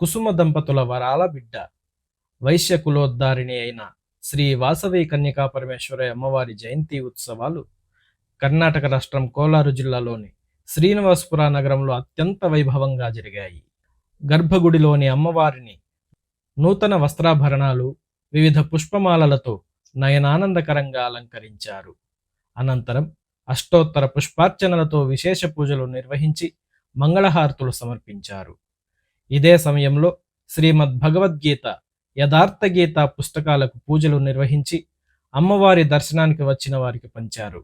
కుసుమ దంపతుల వరాల బిడ్డ. వైశ్య కులోద్ధారిణి అయిన శ్రీ వాసవి కన్యకా పరమేశ్వరి అమ్మవారి జయంతి ఉత్సవాలు కర్ణాటక రాష్ట్రం కోలారు జిల్లాలోని శ్రీనివాసపుర నగరంలో అత్యంత వైభవంగా జరిగాయి. గర్భగుడిలోని అమ్మవారిని నూతన వస్త్రాభరణాలు వివిధ పుష్పమాలలతో నయనానందకరంగా అలంకరించారు. అనంతరం అష్టోత్తర పుష్పార్చనలతో విశేష పూజలు నిర్వహించి మంగళహారతులు సమర్పించారు. ఇదే సమయంలో శ్రీమద్ భగవద్గీత యథార్థ గీత పుస్తకాలకు పూజలు నిర్వహించి అమ్మవారి దర్శనానికి వచ్చిన వారికి పంచారు.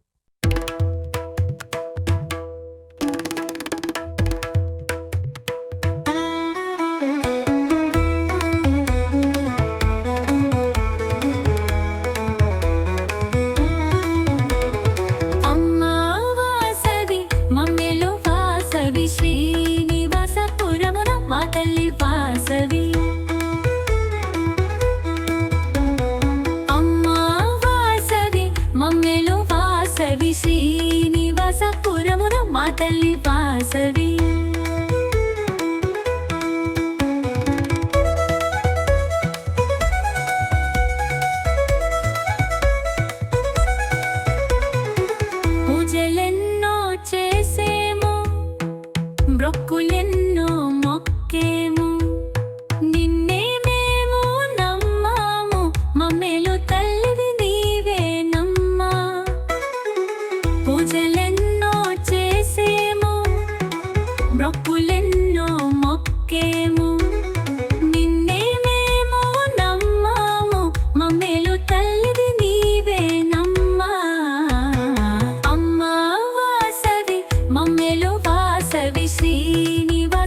వాసవి అమ్మా వాసవి మమ్మేలు వాసవి శ్రీనివాసపురమున మా తల్లి వాసవి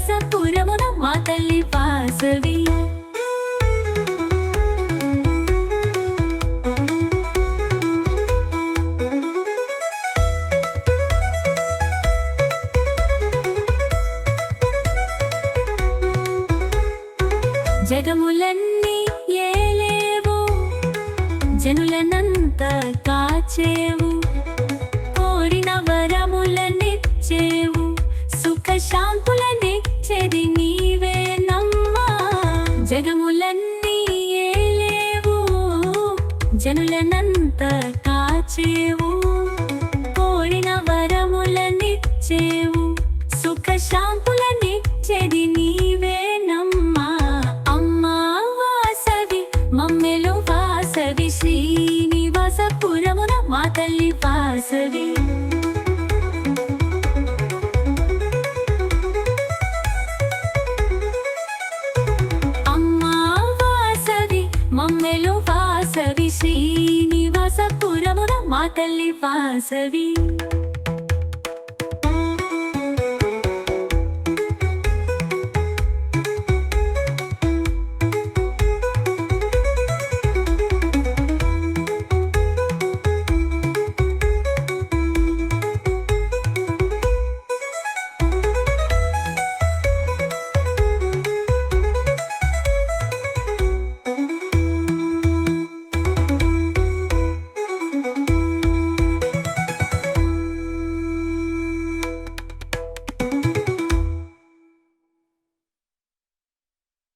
శ్రీనివాసపురమున మా తల్లి వాసవి జగములన్నీ ఏలేవు జనులనంత కాచేవు కోరిన వరములనిచ్చేవు సుఖ శాంతుల జనులనంత కాచేవు కోరిన వరములనిచ్చేవు సుఖ శాంతులనిచ్చేది నీవే అమ్మా వాసవి మమ్మెలు వాసవి శ్రీనివాసపురమున మా తల్లి వాసవి. అమ్మా వా మమ్మెలు వాసవి శ్రీనివాసపురమున మా తల్లి వాసవి.